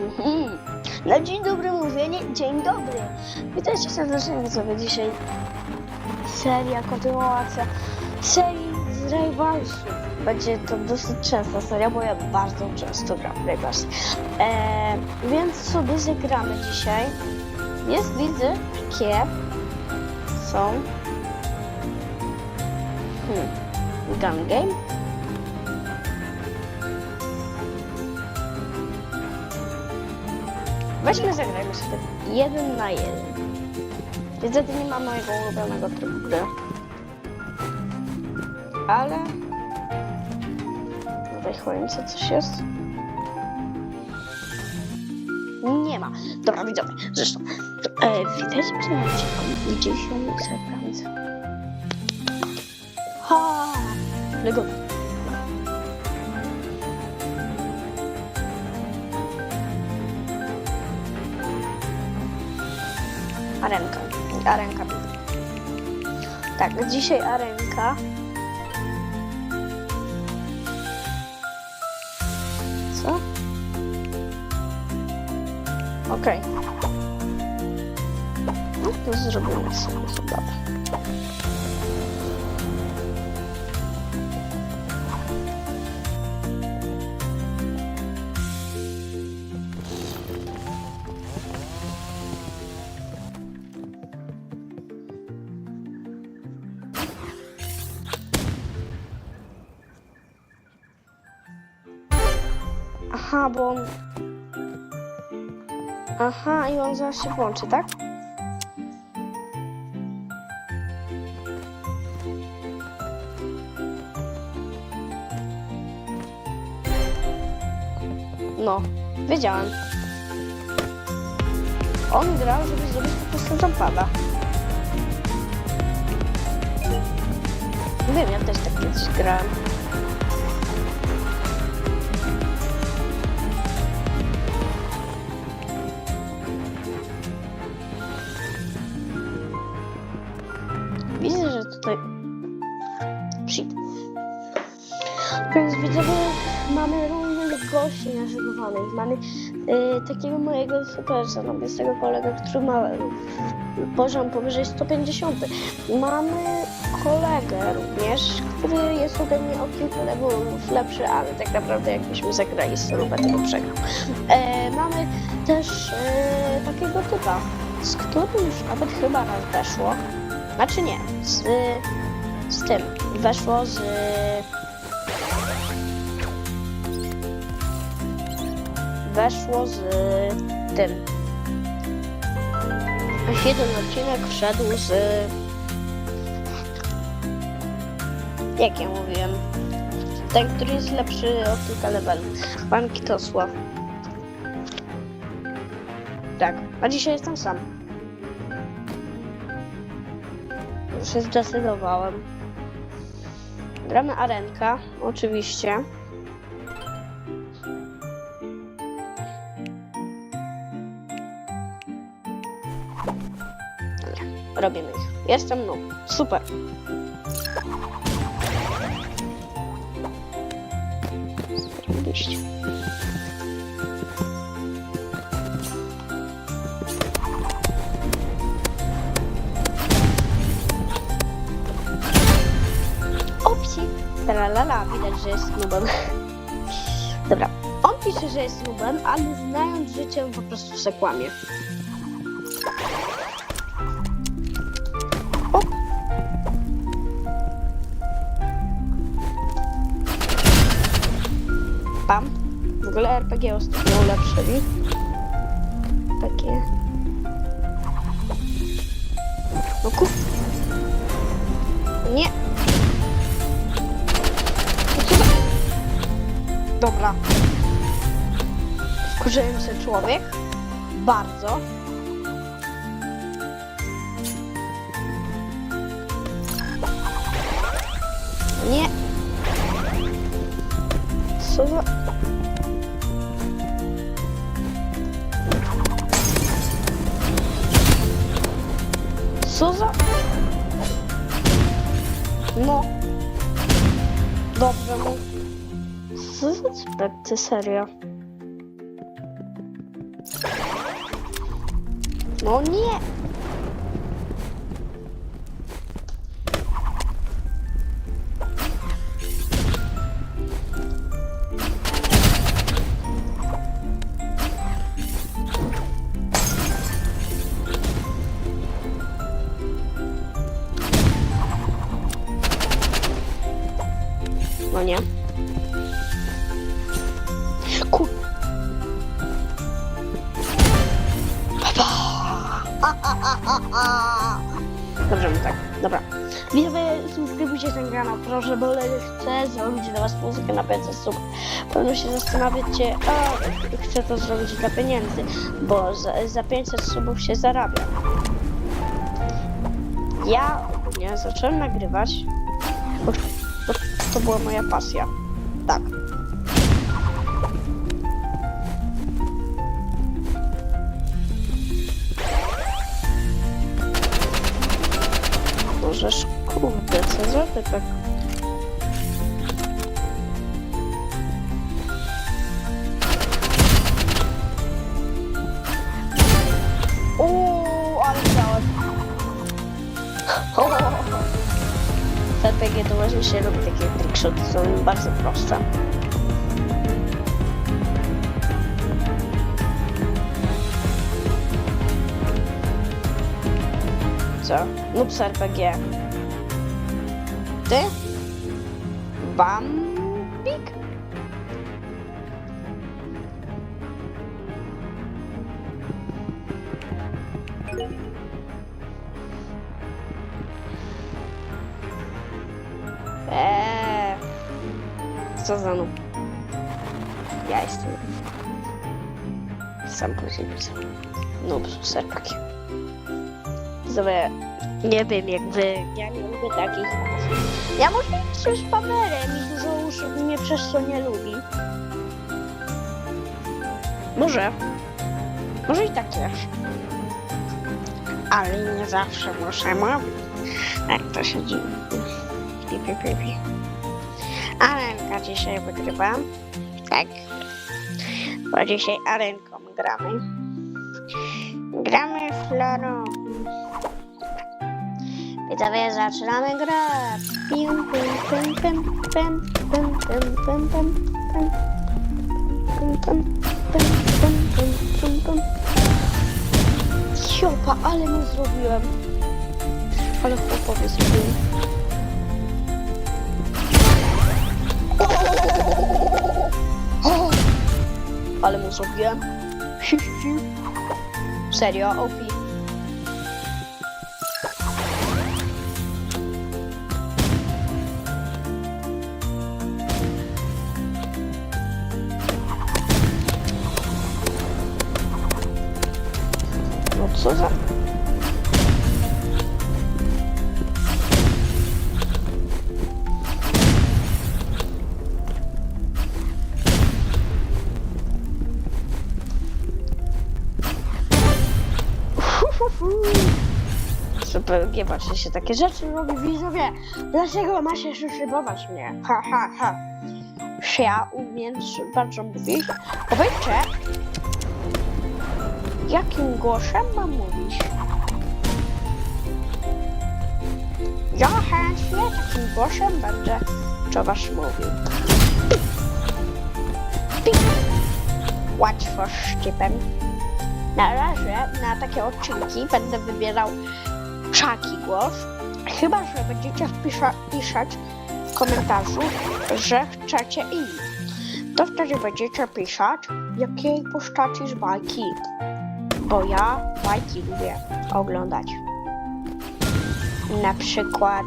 Mhm. Na dzień dobry mówienie, dzień dobry. Witajcie serdecznie widzowie dzisiaj. Seria, kontynuacja serii z Rivalsów. Będzie to dosyć częsta seria, bo ja bardzo często gram w Rivals. Eee, więc sobie zagramy dzisiaj. Jest, widzę, kie są hmm. gun game. Weźmy zagrajmy sobie jeden na jeden. Niestety nie ma mojego ulubionego trybu gry. Ale... W tej coś jest? Nie ma. Dobra, widzowie, zresztą. E, witajcie odcinku. Gdzieś się. Ha! Lego. Arenka. Arenka. Tak, dzisiaj arenka. Co? Okej. No to zrobimy sobie zabawę. Aha, bo on... Aha, i on zaraz się włączy, tak? No, wiedziałem. On grał, żeby zrobić po prostu zampada. Wiem, ja też tak kiedyś grałem. Gości naszykowanych. Mamy y, takiego mojego supersa, no jest tego kolega, który ma poziom powyżej 150. Mamy kolegę również, który jest ode mnie o kilka levelów lepszy, ale tak naprawdę jakbyśmy zagrali z solówę, tego przegrał. E, mamy też e, takiego typa, z którym już nawet chyba raz weszło. Znaczy nie, z, z tym. Weszło z. Weszło z tym. Jeden odcinek wszedł z. Jak ja mówiłem? Ten, który jest lepszy o kilka levelu. Pan Kitosław. Tak, a dzisiaj jestem sam. Już się zdecydowałem. Gramy arenka, oczywiście. Robimy ich. Jestem no. Super. Zarobiście. Opsi. Tralala, widać, że jest nubem. Dobra, on pisze, że jest nubem, ale znając życie po prostu se kłamie. RPG ostatnio ulepszyli. Takie... No kur... Nie! Dobra. Wkurzyłem się człowiek. Bardzo. Nie. Co za... Co za... No. Dobrze mu. Co za spekty, serio? No nie! Dobrze mi tak, dobra. Widzowie, subskrybujcie ten kanał, proszę, bo chcę zrobić dla was muzykę na 500 sub. Pewno się zastanawiacie, a chcę to zrobić dla pieniędzy, bo za, za 500 subów się zarabia. Ja ogólnie zacząłem nagrywać, bo, bo to była moja pasja. Tak. Możesz, kurde, co za ty tak... Uuu, ale. W RPG to właśnie się robi takie trickshoty, są bardzo proste. Co? Noobs RPG. Ty? Bambik? Eee, co za noob? Ja jestem. Sam później widzę. Noobs RPG. Widzowie, nie wiem jak wy, ja nie lubię takich. Ja może z pamerem i dużo osób mnie przez to nie lubi. Może. Może i tak też. Ale nie zawsze muszę mówić. Jak to się dzieje. Pi, pi, pi, pi. Arenka dzisiaj wygrywa. Tak. Bo dzisiaj arenką gramy. Gramy florą. Widzowie, zaczynamy grę. Pim, pim, pim, pim, pim, pim, pim, pim, pim, pim. Siopa, ale mu zrobiłem. Ale chłopowie zrobiłem. Ale mu zrobiłem. Serio, OP. Super, nie patrzcie się takie rzeczy robi widzowie. Dlaczego ma się szybować mnie? Ha, ha, ha. Ja umiem bardzo mówić? Powiedzcie, Jakim głosem mam mówić? Ja chętnie takim głosem będę do was mówił. Pik. Łatwo szczypem. Na razie na takie odcinki będę wybierał szaki głos. Chyba, że będziecie wpisza, pisać w komentarzu, że chcecie inny. To wtedy będziecie pisać, jakiej postaci z bajki bo ja bajki lubię oglądać. Na przykład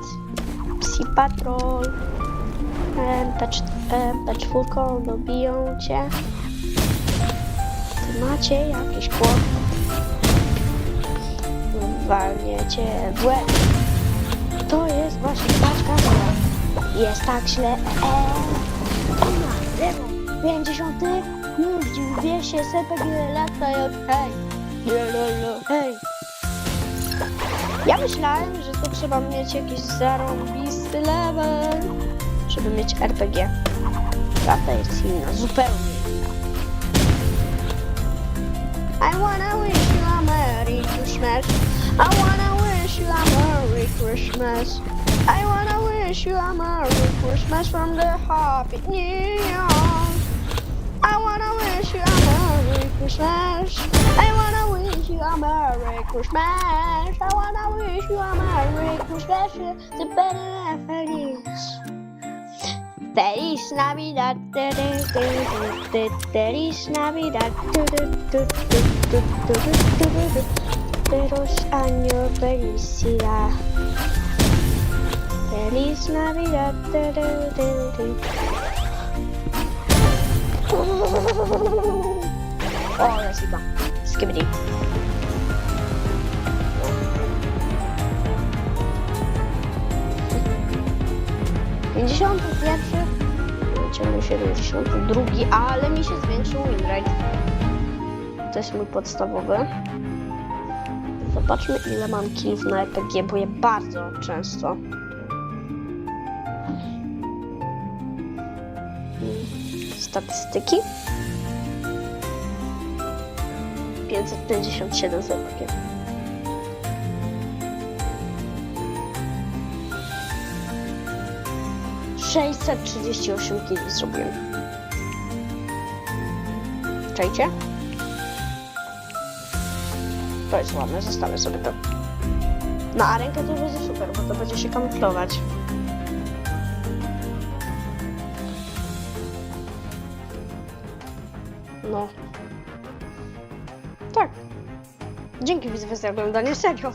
Psi Patrol, MP4 lubią cię. Macie jakiś kłopot? Walnie cię w łeb. To jest właśnie paczka zła. Jest tak źle. Eee. Na lewo. 50. Nigdzie wie się SPG lata hej. Lololo, hej. Ja myślałem, że to trzeba mieć jakiś zarąbisty level, żeby mieć RPG. Prawda jest inna, zupełnie I wanna wish you a Merry Christmas. I wanna wish you a Merry Christmas. I wanna wish you a Merry Christmas from the Happy New Year. I wanna wish you a Merry Christmas. I wanna wish you a Merry Christmas. I wanna wish you a Merry Christmas. The better feliz. Feliz Navidad. Feliz Navidad. Feliz año felicidad. Feliz Navidad. Oh, ahora sí va. Skibbity. 51 ciągle 72, ale mi się zwiększył winrate. To jest mój podstawowy. Zobaczmy ile mam killów na EPG, bo je bardzo często. Statystyki. 557 z EPG. 638 kg zrobiłem. Czajcie? To jest ładne, zostawię sobie to. No a rękę to będzie super, bo to będzie się kamuflować. No. Tak. Dzięki widzowie za oglądanie, serio.